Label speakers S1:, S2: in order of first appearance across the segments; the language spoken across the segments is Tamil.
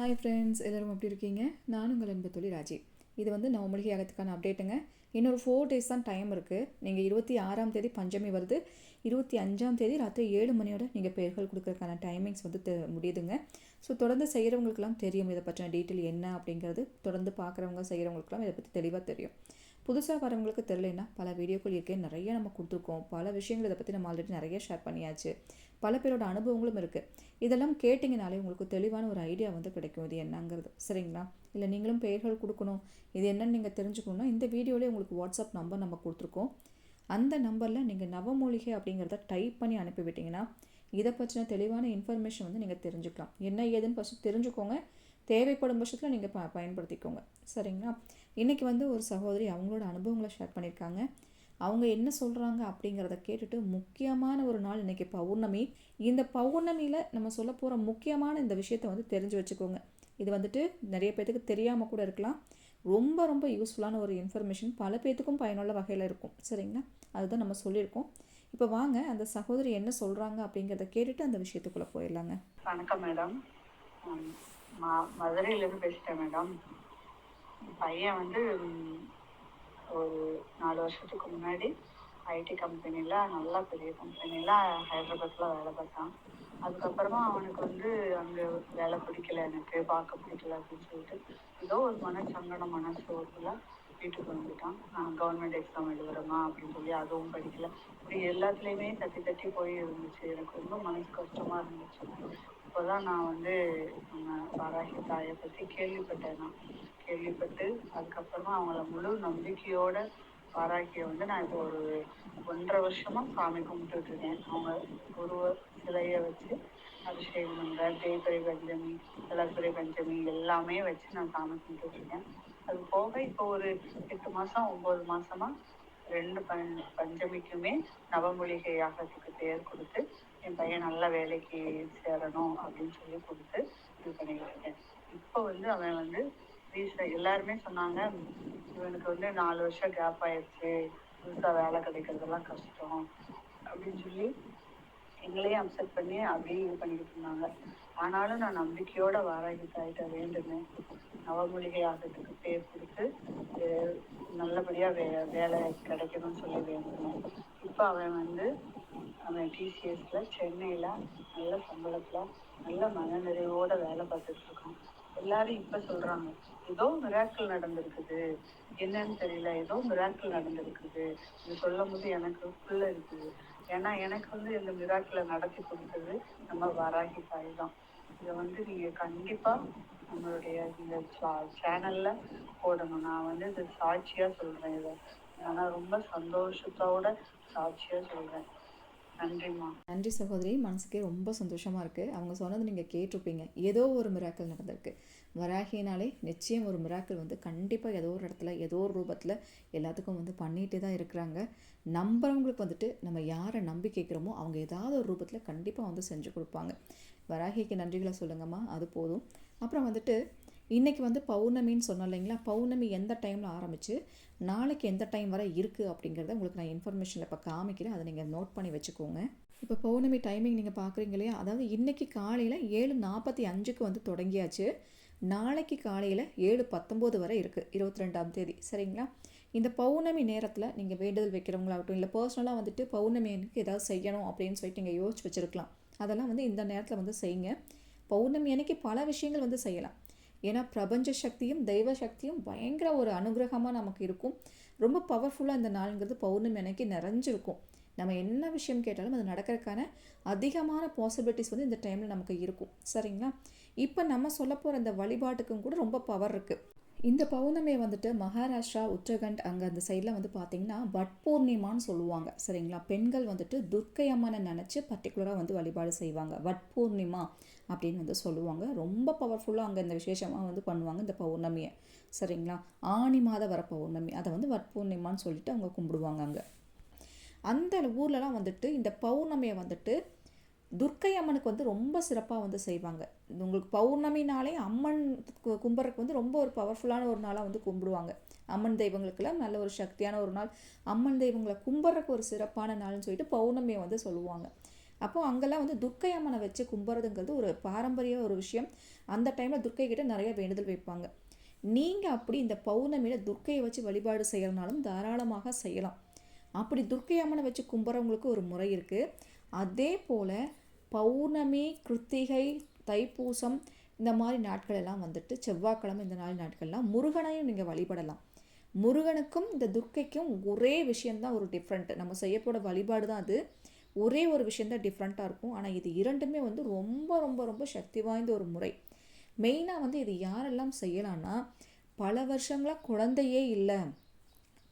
S1: ஹாய் ஃப்ரெண்ட்ஸ் எல்லோரும் எப்படி இருக்கீங்க? நான் உங்கள் அன்பு தொழில் ராஜி. இது வந்து நான் மூலிகை ஆகிறதுக்கான அப்டேட்டுங்க இன்னொரு ஃபோர் டேஸ் தான் டைம் இருக்குது நீங்கள் இருபத்தி ஆறாம் தேதி பஞ்சமி வருது. இருபத்தி அஞ்சாம் தேதி ராத்திரி ஏழு மணியோட நீங்கள் பெயர்கள் கொடுக்குறதுக்கான டைமிங்ஸ் வந்து தெ முடியுதுங்க. ஸோ தொடர்ந்து செய்கிறவங்களுக்குலாம் தெரியும் இதை பற்றின டீட்டெயில் என்ன அப்படிங்கிறது. தொடர்ந்து பார்க்குறவங்க செய்கிறவங்களுக்குலாம் இதை பற்றி தெளிவாக தெரியும். புதுசாக வரவங்களுக்கு தெரியலனா பல வீடியோக்கள் இருக்கே நிறைய நம்ம கொடுத்துருக்கோம். பல விஷயங்கள் இதை பற்றி நம்ம ஆல்ரெடி நிறைய ஷேர் பண்ணியாச்சு. பல பேரோட அனுபவங்களும் இருக்குது இதெல்லாம் கேட்டிங்கனாலே உங்களுக்கு தெளிவான ஒரு ஐடியா வந்து கிடைக்கும். இது என்னங்கிறது. சரிங்களா? இல்லை நீங்களும் பெயர்கள் கொடுக்கணும். இது என்னன்னு நீங்கள் தெரிஞ்சுக்கணுன்னா இந்த வீடியோலேயே உங்களுக்கு வாட்ஸ்அப் நம்பர் நம்ம கொடுத்துருக்கோம். அந்த நம்பரில் நீங்கள் நவமூலிகை அப்படிங்கிறத டைப் பண்ணி அனுப்பிவிட்டிங்கன்னா இதை பற்றின தெளிவான இன்ஃபர்மேஷன் வந்து நீங்கள் தெரிஞ்சுக்கலாம். என்ன ஏதுன்னு ஃபஸ்ட்டு தெரிஞ்சுக்கோங்க. தேவைப்படும் பட்சத்தில் நீங்கள் ப பயன்படுத்திக்கோங்க. சரிங்களா? இன்றைக்கி வந்து ஒரு சகோதரி அவங்களோட அனுபவங்களை ஷேர் பண்ணியிருக்காங்க. அவங்க என்ன சொல்கிறாங்க அப்படிங்கிறத கேட்டுட்டு முக்கியமான ஒரு நாள் இன்றைக்கி பௌர்ணமி. இந்த பௌர்ணமியில் நம்ம சொல்ல போகிற முக்கியமான இந்த விஷயத்தை வந்து தெரிஞ்சு வச்சுக்கோங்க. இது வந்துட்டு நிறைய பேர்த்துக்கு தெரியாமல் கூட இருக்கலாம். ரொம்ப ரொம்ப யூஸ்ஃபுல்லான ஒரு இன்ஃபர்மேஷன் பல பேர்த்துக்கும் பயனுள்ள வகையில் இருக்கும். சரிங்களா? அதுதான் நம்ம சொல்லியிருக்கோம். இப்போ வாங்க அந்த சகோதரி என்ன சொல்கிறாங்க அப்படிங்கிறத கேட்டுட்டு அந்த விஷயத்துக்குள்ளே போயிடலாங்க.
S2: வணக்கம் மேடம் மதுரையிலேருந்து பேசிட்டேன் மேடம் பையன் வந்து ஒரு நாலு வருஷத்துக்கு முன்னாடி ஐடி கம்பெனியில் நல்ல பெரிய கம்பெனியில் ஹைதராபாத்தில் வேலை பார்த்தான். அதுக்கப்புறமா அவனுக்கு வந்து அங்கே வேலை பிடிக்கல எனக்கு பார்க்க பிடிக்கல அப்படின்னு சொல்லிட்டு ஏதோ ஒரு மனச்சங்கடம் மனசோர்வில் வீட்டுக்கு வந்துட்டான். நான் கவர்மெண்ட் எக்ஸாம் எழுதுறேமா அப்படின்னு சொல்லி அதுவும் படிக்கல. இப்படி எல்லாத்துலேயுமே தட்டி தட்டி போய் இருந்துச்சு. எனக்கு ரொம்ப மனசு கஷ்டமாக இருந்துச்சு. அப்போதான் நான் வந்து நம்ம வாராகி தாயை பற்றி கேள்விப்பட்டேன். நான் கேள்விப்பட்டு அதுக்கப்புறமா அவங்கள முழு நம்பிக்கையோட வாராகியை வந்து நான் இப்போ ஒரு ஒன்றரை வருஷமா சாமி கும்பிட்டுட்டு இருக்கேன். அவங்க உருவ சிலையை வச்சு அபிஷேகம் பண்ணுறேன் தேய்பிரை பஞ்சமி வளர்பிறை பஞ்சமி எல்லாமே வச்சு நான் சாமி கும்பிட்டுட்டு இருக்கேன். அது போக இப்போ ஒரு எட்டு மாசம் ஒன்பது மாசமா ரெண்டு பஞ்ச பஞ்சமிக்குமே நவமூலிகை யாகத்துக்கு பெயர் கொடுத்து என் பையன் நல்ல வேலைக்கு சேரணும் அப்படின்னு சொல்லி கொடுத்து இது பண்ணிக்கிட்டு இருக்கேன். இப்போ வந்து அவன் வந்து ரீசன் எல்லாருமே சொன்னாங்க இவனுக்கு வந்து நாலு வருஷம் கேப் ஆயிடுச்சு புதுசாக வேலை கிடைக்கிறதெல்லாம் கஷ்டம் அப்படின்னு சொல்லி எங்களையும் அப்செட் பண்ணி அப்படியே இது பண்ணிக்கிட்டு இருந்தாங்க. ஆனாலும் நான் நம்பிக்கையோட வாராகி தாயிட்ட வேண்டுனேன் நவமூலிகை ஆகத்துக்கு பேர் கொடுத்து நல்லபடியாக நல்லபடியா வே வேலை கிடைக்கணும்னு சொல்லி வேண்டுனேன் இப்போ அவன் வந்து அவன் டிசிஎஸ்ல சென்னையில நல்ல சம்பளத்துல நல்ல மனநிறைவோட வேலை பார்த்துட்டு இருக்கான் எல்லாரும் இப்ப சொல்றாங்க ஏதோ மிராக்கள் நடந்திருக்குது. என்னன்னு தெரியல ஏதோ மிராக்கள் நடந்திருக்குது. இது சொல்லும் போது எனக்கு ஃபுல்ல இருக்குது. ஏன்னா எனக்கு வந்து இந்த மிராக்களை நடத்தி கொடுத்தது நம்ம வராகி தாய் தான். இதை வந்து நீங்க கண்டிப்பா நம்மளுடைய இந்த சேனல்ல போடணும். நான் வந்து இது சாட்சியா சொல்றேன் இதை. ஆனா ரொம்ப சந்தோஷத்தோட சாட்சியா சொல்றேன். நன்றிமா
S1: நன்றி சகோதரி. மனசுக்கே ரொம்ப சந்தோஷமாக இருக்குது அவங்க சொன்னது நீங்கள் கேட்டிருப்பீங்க. ஏதோ ஒரு மிராக்கள் நடந்திருக்கு. வராகினாலே நிச்சயம் ஒரு மிராக்கள் வந்து கண்டிப்பாக ஏதோ ஒரு இடத்துல ஏதோ ஒரு ரூபத்தில் எல்லாத்துக்கும் வந்து பண்ணிகிட்டே தான் இருக்கிறாங்க. நம்புறவங்களுக்கு வந்துட்டு நம்ம யாரை நம்பி கேட்குறோமோ அவங்க ஏதாவது ஒரு ரூபத்தில் கண்டிப்பாக வந்து செஞ்சு கொடுப்பாங்க. வராகிக்கு நன்றிகளை சொல்லுங்கம்மா. அது போதும். அப்புறம் வந்துட்டு இன்றைக்கி வந்து பௌர்ணமின்னு சொன்னோம் இல்லைங்களா? பௌர்ணமி எந்த டைமில் ஆரம்பித்து நாளைக்கு எந்த டைம் வரை இருக்குது அப்படிங்கிறத உங்களுக்கு நான் இன்ஃபர்மேஷனில் இப்போ காமிக்கிறேன். அதை நீங்கள் நோட் பண்ணி வச்சுக்கோங்க. இப்போ பௌர்ணமி டைமிங் நீங்கள் பார்க்குறீங்க இல்லையா? அதாவது இன்றைக்கி காலையில் ஏழு நாற்பத்தி அஞ்சுக்கு வந்து தொடங்கியாச்சு. நாளைக்கு காலையில் ஏழு பத்தொம்போது வரை இருக்குது இருபத்தி ரெண்டாம் தேதி. சரிங்களா? இந்த பௌர்ணமி நேரத்தில் நீங்கள் வேண்டுதல் வைக்கிறவங்களாகட்டும் இல்லை பர்சனலாக வந்துட்டு பௌர்ணமி அன்னைக்கு ஏதாவது செய்யணும் அப்படின்னு சொல்லிட்டு நீங்கள் யோசிச்சு வச்சுருக்கலாம். அதெல்லாம் வந்து இந்த நேரத்தில் வந்து செய்யுங்க. பௌர்ணமி அன்னைக்கு பல விஷயங்கள் வந்து செய்யலாம். ஏன்னா பிரபஞ்ச சக்தியும் தெய்வ சக்தியும் பயங்கர ஒரு அனுகிரகமாக நமக்கு இருக்கும். ரொம்ப பவர்ஃபுல்லாக இந்த நாளுங்கிறது பௌர்ணமி அன்னைக்கு நிறைஞ்சிருக்கும். நம்ம என்ன விஷயம் கேட்டாலும் அது நடக்கிறதுக்கான அதிகமான பாசிபிலிட்டிஸ் வந்து இந்த டைமில் நமக்கு இருக்கும். சரிங்களா? இப்போ நம்ம சொல்ல போகிற இந்த வழிபாட்டுக்கும் கூட ரொம்ப பவர் இருக்குது இந்த பௌர்ணமியை வந்துட்டு மகாராஷ்டிரா உத்தரகண்ட் அங்கே அந்த சைடில் வந்து பார்த்தீங்கன்னா வட் பூர்ணிமான்னு சொல்லுவாங்க. சரிங்களா? பெண்கள் வந்துட்டு துர்க்கை அம்மனை நினச்சி பர்டிகுலராக வந்து வழிபாடு செய்வாங்க. வட் பூர்ணிமா அப்படின்னு வந்து சொல்லுவாங்க. ரொம்ப பவர்ஃபுல்லாக அங்கே இந்த விசேஷமாக வந்து பண்ணுவாங்க இந்த பௌர்ணமியை. சரிங்களா? ஆனி மாத வர பௌர்ணமி. அதை வந்து வட் பூர்ணிமான்னு சொல்லிட்டு அவங்க கும்பிடுவாங்க அங்கே. அந்த ஊர்லலாம் வந்துட்டு இந்த பௌர்ணமியை வந்துட்டு துர்க்கை அம்மனுக்கு வந்து ரொம்ப சிறப்பாக வந்து செய்வாங்க. இது உங்களுக்கு பௌர்ணமினாலே அம்மன் கும்பிட்றதுக்கு வந்து ரொம்ப ஒரு பவர்ஃபுல்லான ஒரு நாளாக வந்து கும்பிடுவாங்க. அம்மன் தெய்வங்களுக்கெல்லாம் நல்ல ஒரு சக்தியான ஒரு நாள். அம்மன் தெய்வங்களை கும்பிட்றதுக்கு ஒரு சிறப்பான நாள்னு சொல்லிட்டு பௌர்ணமியை வந்து சொல்லுவாங்க. அப்போ அங்கெல்லாம் வந்து துர்க்கை அம்மனை வச்சு கும்பிட்றதுங்கிறது ஒரு பாரம்பரிய ஒரு விஷயம். அந்த டைமில் துர்க்கை கிட்ட நிறைய வேண்டுதல் வைப்பாங்க. நீங்கள் அப்படி இந்த பௌர்ணமியில் துர்க்கையை வச்சு வழிபாடு செய்கிறனாலும் தாராளமாக செய்யலாம். அப்படி துர்க்கை அம்மனை வச்சு கும்பிட்றவங்களுக்கு ஒரு முறை இருக்குது அதே போல் பௌர்ணமி கிருத்திகை தைப்பூசம் இந்த மாதிரி நாட்கள் எல்லாம் வந்துட்டு செவ்வாய்க்கிழமை இந்த நாலு நாட்கள்லாம் முருகனையும் நீங்கள் வழிபடலாம். முருகனுக்கும் இந்த துர்க்கைக்கும் ஒரே விஷயந்தான் ஒரு டிஃப்ரெண்ட் நம்ம செய்யப்போட வழிபாடு தான் அது. ஒரே ஒரு விஷயந்தான் டிஃப்ரெண்ட்டாக இருக்கும். ஆனால் இது இரண்டுமே வந்து ரொம்ப ரொம்ப ரொம்ப சக்தி வாய்ந்த ஒரு முறை. மெயினாக வந்து இது யாரெல்லாம் செய்யலாம்னா பல வருஷங்களாக குழந்தையே இல்லை.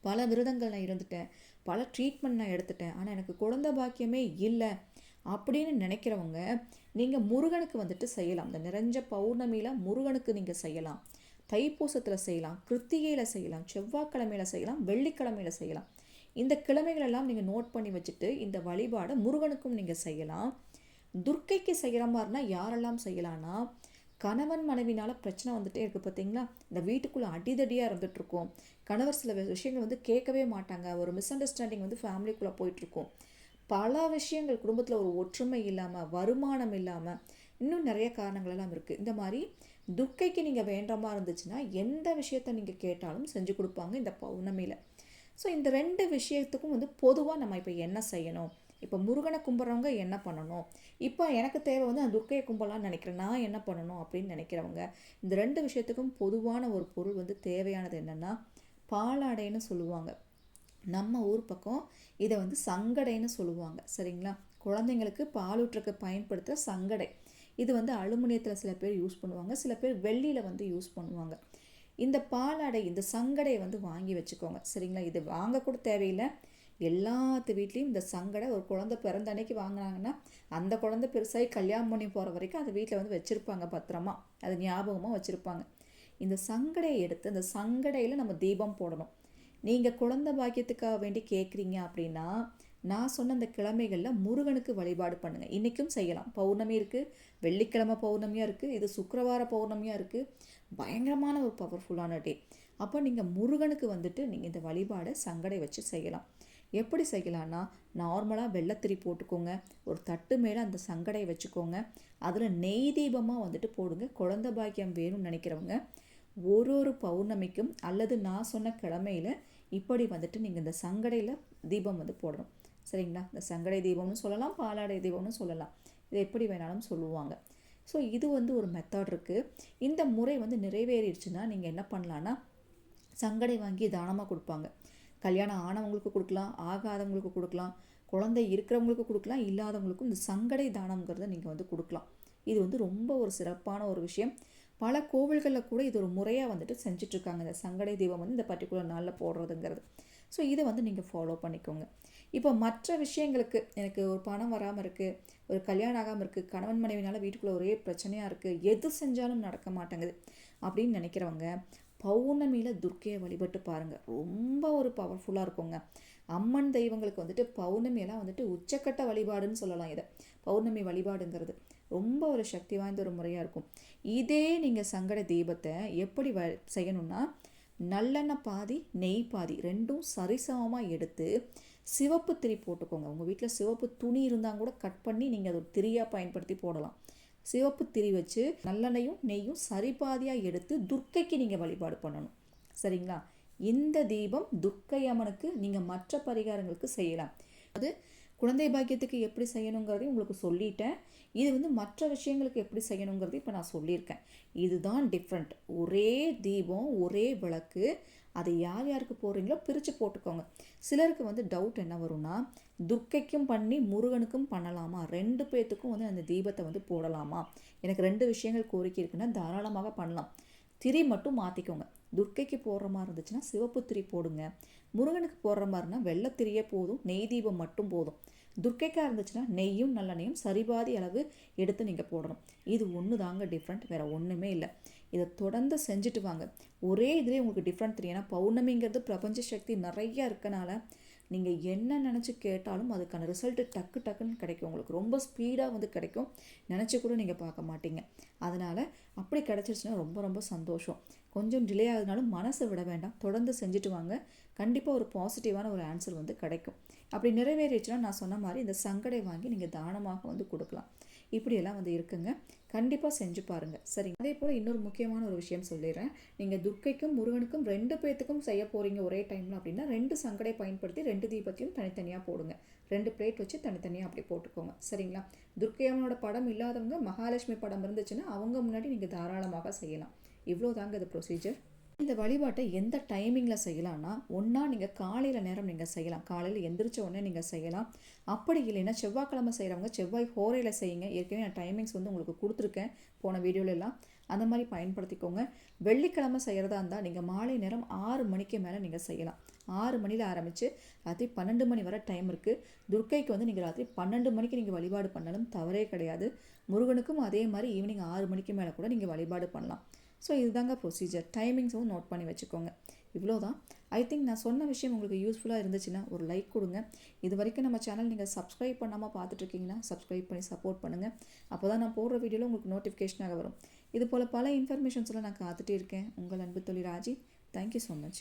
S1: பல விரதங்கள் நான் இருந்துட்டேன். பல ட்ரீட்மெண்ட் நான் எடுத்துட்டேன். ஆனால் எனக்கு குழந்தை பாக்கியமே இல்லை. அப்படின்னு நினைக்கிறவங்க நீங்கள் முருகனுக்கு வந்துட்டு செய்யலாம். இந்த நிறைஞ்ச பௌர்ணமியில் முருகனுக்கு நீங்கள் செய்யலாம். தைப்பூசத்தில் செய்யலாம் கிருத்திகையில் செய்யலாம் செவ்வாய்க்கிழமையில் செய்யலாம் வெள்ளிக்கிழமையில் செய்யலாம். இந்த கிழமைகளெல்லாம் நீங்கள் நோட் பண்ணி வச்சுட்டு இந்த வழிபாடை முருகனுக்கும் நீங்கள் செய்யலாம். துர்க்கைக்கு செய்கிற மாதிரினா யாரெல்லாம் செய்யலாம்னா கணவன் மனைவினால் பிரச்சனை வந்துட்டே இருக்குது பார்த்தீங்களா இந்த வீட்டுக்குள்ளே அடிதடியாக இருந்துகிட்ருக்கும் கணவர் சில விஷயங்கள் வந்து கேட்கவே மாட்டாங்க. ஒரு மிஸ் அண்டர்ஸ்டாண்டிங் வந்து ஃபேமிலிக்குள்ளே போயிட்டுருக்கும் பல விஷயங்கள் குடும்பத்தில் ஒரு ஒற்றுமை இல்லாமல் வருமானம் இல்லாமல் இன்னும் நிறைய காரணங்கள் எல்லாம் இருக்குது இந்த மாதிரி துக்கைக்கு நீங்கள் வேண்டமாக இருந்துச்சுன்னா எந்த விஷயத்த நீங்கள் கேட்டாலும் செஞ்சு கொடுப்பாங்க இந்த பௌர்ணமியில். ஸோ இந்த ரெண்டு விஷயத்துக்கும் வந்து பொதுவாக நம்ம இப்போ என்ன செய்யணும்? இப்போ முருகனை கும்பிட்றவங்க என்ன பண்ணணும்? இப்போ எனக்கு தேவை வந்து அந்த துர்க்கையை கும்பலான்னு நினைக்கிறேன். நான் என்ன பண்ணணும் அப்படின்னு நினைக்கிறவங்க இந்த ரெண்டு விஷயத்துக்கும் பொதுவான ஒரு பொருள் வந்து தேவையானது என்னென்னா பாலாடைன்னு சொல்லுவாங்க. நம்ம ஊர் பக்கம் இதை வந்து சங்கடைன்னு சொல்லுவாங்க. சரிங்களா? குழந்தைங்களுக்கு பாலூற்றுக்கு பயன்படுத்துகிற சங்கடை. இது வந்து அலுமினியத்தில் சில பேர் யூஸ் பண்ணுவாங்க. சில பேர் வெள்ளியில் வந்து யூஸ் பண்ணுவாங்க. இந்த பாலாடை இந்த சங்கடையை வந்து வாங்கி வச்சுக்கோங்க. சரிங்களா? இது வாங்க கூட தேவையில்லை. எல்லாத்து வீட்லேயும் இந்த சங்கடை ஒரு குழந்தை பிறந்த அன்னைக்கு வாங்கினாங்கன்னா அந்த குழந்தை பெருசாகி கல்யாணம் பண்ணி போகிற வரைக்கும் அந்த வீட்டில் வந்து வச்சுருப்பாங்க பத்திரமா. அது ஞாபகமாக வச்சுருப்பாங்க. இந்த சங்கடையை எடுத்து அந்த சங்கடையில் நம்ம தீபம் போடணும். நீங்கள் குழந்த பாக்கியத்துக்காக வேண்டி கேட்குறீங்க அப்படின்னா நான் சொன்ன அந்த கிழமைகளில் முருகனுக்கு வழிபாடு பண்ணுங்கள் இன்றைக்கும் செய்யலாம். பௌர்ணமி இருக்குது வெள்ளிக்கிழமை பௌர்ணமியாக இருக்குது இது சுக்கரவார பௌர்ணமியாக இருக்குது பயங்கரமான ஒரு பவர்ஃபுல்லான டே அப்போ நீங்கள் முருகனுக்கு வந்துட்டு நீங்கள் இந்த வழிபாடை சங்கடை வச்சு செய்யலாம். எப்படி செய்யலான்னா நார்மலாக வெள்ளத்திரி போட்டுக்கோங்க. ஒரு தட்டு மேலே அந்த சங்கடையை வச்சுக்கோங்க. அதில் நெய் தீபமாக வந்துட்டு போடுங்க. குழந்த பாக்கியம் வேணும்னு நினைக்கிறவங்க ஒரு ஒரு பௌர்ணமிக்கும் அல்லது நான் சொன்ன கிழமையில் இப்படி வந்துட்டு நீங்கள் இந்த சங்கடையில் தீபம் வந்து போடணும். சரிங்களா? இந்த சங்கடை தீபம்னு சொல்லலாம் பாலாடை தீபம்னு சொல்லலாம். இது எப்படி வேணாலும் சொல்லுவாங்க. ஸோ இது வந்து ஒரு மெத்தட் இருக்குது இந்த முறை வந்து நிறைவேறிடுச்சுன்னா நீங்கள் என்ன பண்ணலான்னா சங்கடை வாங்கி தானமாக கொடுப்பாங்க. கல்யாணம் ஆனவங்களுக்கு கொடுக்கலாம் ஆகாதவங்களுக்கு கொடுக்கலாம் குழந்தை இருக்கிறவங்களுக்கு கொடுக்கலாம் இல்லாதவங்களுக்கும் இந்த சங்கடை தானம்ங்கிறத நீங்கள் வந்து கொடுக்கலாம். இது வந்து ரொம்ப ஒரு சிறப்பான ஒரு விஷயம். பல கோவில்களில் கூட இது ஒரு முறையாக வந்துட்டு செஞ்சிட்ருக்காங்க. இந்த சங்கடை தீபம் வந்து இந்த பர்டிகுலர் நாளில் போடுறதுங்கிறது. ஸோ இதை வந்து நீங்கள் ஃபாலோ பண்ணிக்கோங்க. இப்போ மற்ற விஷயங்களுக்கு எனக்கு ஒரு பணம் வராமல் இருக்குது ஒரு கல்யாணம் ஆகாமல் இருக்குது கணவன் மனைவினால் வீட்டுக்குள்ளே ஒரே பிரச்சனையாக இருக்குது எது செஞ்சாலும் நடக்க மாட்டேங்குது அப்படின்னு நினைக்கிறவங்க பௌர்ணமியில் துர்க்கையை வழிபட்டு பாருங்கள் ரொம்ப ஒரு பவர்ஃபுல்லாக இருக்குங்க. அம்மன் தெய்வங்களுக்கு வந்துட்டு பௌர்ணமியெல்லாம் வந்துட்டு உச்சக்கட்ட வழிபாடுன்னு சொல்லலாம் இதை. பௌர்ணமி வழிபாடுங்கிறது. ரொம்ப ஒரு சக்தி வாய்ந்த ஒரு முறையாக இருக்கும். இதே நீங்கள் சங்கட தீபத்தை எப்படி வ செய்யணும்னா நல்லெண்ணெய் பாதி நெய் பாதி ரெண்டும் சரிசமமாக எடுத்து சிவப்பு திரி போட்டுக்கோங்க. உங்கள் வீட்டில் சிவப்பு துணி இருந்தால் கூட கட் பண்ணி நீங்கள் அதை ஒரு திரியாக பயன்படுத்தி போடலாம். சிவப்பு திரி வச்சு நல்லெண்ணையும் நெய்யும் சரிபாதியாக எடுத்து துர்க்கைக்கு நீங்கள் வழிபாடு பண்ணணும். சரிங்களா? இந்த தீபம் துர்க்கை அம்மனுக்கு நீங்கள் மற்ற பரிகாரங்களுக்கு செய்யலாம். அது குழந்தை பாக்கியத்துக்கு எப்படி செய்யணுங்கிறதையும் உங்களுக்கு சொல்லிட்டேன். இது வந்து மற்ற விஷயங்களுக்கு எப்படி செய்யணுங்கிறது இப்போ நான் சொல்லியிருக்கேன். இதுதான் டிஃப்ரெண்ட் ஒரே தீபம் ஒரே விளக்கு அதை யார் யாருக்கு போடுறீங்களோ பிரித்து போட்டுக்கோங்க. சிலருக்கு வந்து டவுட் என்ன வரும்னா துர்க்கைக்கும் பண்ணி முருகனுக்கும் பண்ணலாமா? ரெண்டு பேர்த்துக்கும் வந்து அந்த தீபத்தை வந்து போடலாமா? எனக்கு ரெண்டு விஷயங்கள் கோரிக்கை இருக்குன்னா தாராளமாக பண்ணலாம். திரி மட்டும் மாற்றிக்கோங்க துர்க்கைக்கு போடுற மாதிரி இருந்துச்சுன்னா சிவப்பு திரி போடுங்க. முருகனுக்கு போடுற மாதிரினா வெள்ளத்திரியே போதும் நெய் தீபம் மட்டும் போதும். துர்க்கைக்காக இருந்துச்சுன்னா நெய்யும் நல்லெண்ணையும் சரிபாதி அளவு எடுத்து நீங்கள் போடணும். இது ஒன்று தாங்க டிஃப்ரெண்ட் வேறு ஒன்றுமே இல்லை. இதை தொடர்ந்து செஞ்சுட்டு வாங்க. ஒரே இதுலேயே உங்களுக்கு டிஃப்ரெண்ட் தெரியும். ஏன்னா பௌர்ணமிங்கிறது பிரபஞ்ச சக்தி நிறையா இருக்கனால நீங்கள் என்ன நினச்சி கேட்டாலும் அதுக்கான ரிசல்ட்டு டக்கு டக்குன்னு கிடைக்கும். உங்களுக்கு ரொம்ப ஸ்பீடாக வந்து கிடைக்கும். நினச்சி கூட நீங்கள் பார்க்க மாட்டீங்க. அதனால் அப்படி கிடச்சிருச்சுன்னா ரொம்ப ரொம்ப சந்தோஷம். கொஞ்சம் டிலே ஆகுதுனாலும் மனசை விட வேண்டாம். தொடர்ந்து செஞ்சுட்டு வாங்க. கண்டிப்பாக ஒரு பாசிட்டிவான ஒரு ஆன்சர் வந்து கிடைக்கும். அப்படி நிறைவேறிச்சுன்னா நான் சொன்ன மாதிரி இந்த சங்கடை வாங்கி நீங்கள் தானமாக வந்து கொடுக்கலாம். இப்படியெல்லாம் வந்து இருக்குங்க. கண்டிப்பாக செஞ்சு பாருங்கள் சரி அதே போல் இன்னொரு முக்கியமான ஒரு விஷயம் சொல்லிடுறேன். நீங்கள் துர்க்கைக்கும் முருகனுக்கும் ரெண்டு பேர்த்துக்கும் செய்ய போகிறீங்க ஒரே டைமில் அப்படின்னா ரெண்டு சங்கடை பயன்படுத்தி ரெண்டு தீபத்தையும் தனித்தனியாக போடுங்க. ரெண்டு பிளேட் வச்சு தனித்தனியாக அப்படி போட்டுக்கோங்க. சரிங்களா? துர்க்கை அம்மனோட படம் இல்லாதவங்க மகாலட்சுமி படம் இருந்துச்சுன்னா அவங்க முன்னாடி நீங்கள் தாராளமாக செய்யலாம். இவ்வளோ தாங்க இது ப்ரொசீஜர் இந்த வழிபாட்டை எந்த டைமிங்கில் செய்யலாம்னா ஒன்றா நீங்கள் காலையில் நேரம் நீங்கள் செய்யலாம். காலையில் எந்திரிச்ச உடனே நீங்கள் செய்யலாம். அப்படி இல்லைன்னா செவ்வாய்க்கிழமை செய்கிறவங்க செவ்வாய் ஹோரையில் செய்யுங்க. ஏற்கனவே நான் டைமிங்ஸ் வந்து உங்களுக்கு கொடுத்துருக்கேன். போன வீடியோவில் எல்லாம். அந்த மாதிரி பயன்படுத்திக்கோங்க. வெள்ளிக்கிழமை செய்கிறதா இருந்தால் நீங்கள் மாலை நேரம் ஆறு மணிக்கு மேலே நீங்கள் செய்யலாம். ஆறு மணியில் ஆரம்பித்து ராத்திரி பன்னெண்டு மணி வரை டைம் இருக்குது துர்க்கைக்கு வந்து நீங்கள் ராத்திரி பன்னெண்டு மணிக்கு நீங்கள் வழிபாடு பண்ணாலும் தவறே கிடையாது. முருகனுக்கும் அதே மாதிரி ஈவினிங் ஆறு மணிக்கு மேலே கூட நீங்கள் வழிபாடு பண்ணலாம். ஸோ இதுதாங்க ப்ரொசீஜர் டைமிங்ஸும் நோட் பண்ணி வச்சுக்கோங்க. இவ்வளோ தான் ஐ திங்க் நான் சொன்ன விஷயம் உங்களுக்கு யூஸ்ஃபுல்லாக இருந்துச்சுன்னா ஒரு லைக் கொடுங்க. இது வரைக்கும் நம்ம சேனல் நீங்கள் சப்ஸ்கிரைப் பண்ணாமல் பார்த்துட்ருக்கீங்கன்னா சப்ஸ்கிரைப் பண்ணி சப்போர்ட் பண்ணுங்கள் அப்போ தான் நான் போடுற வீடியோவில் உங்களுக்கு நோட்டிஃபிகேஷனாக வரும். இது போல் பல இன்ஃபர்மேஷன்ஸ்லாம் நான் காத்துட்டே இருக்கேன். உங்கள் அன்பு தொழில் ராஜி. Thank you so much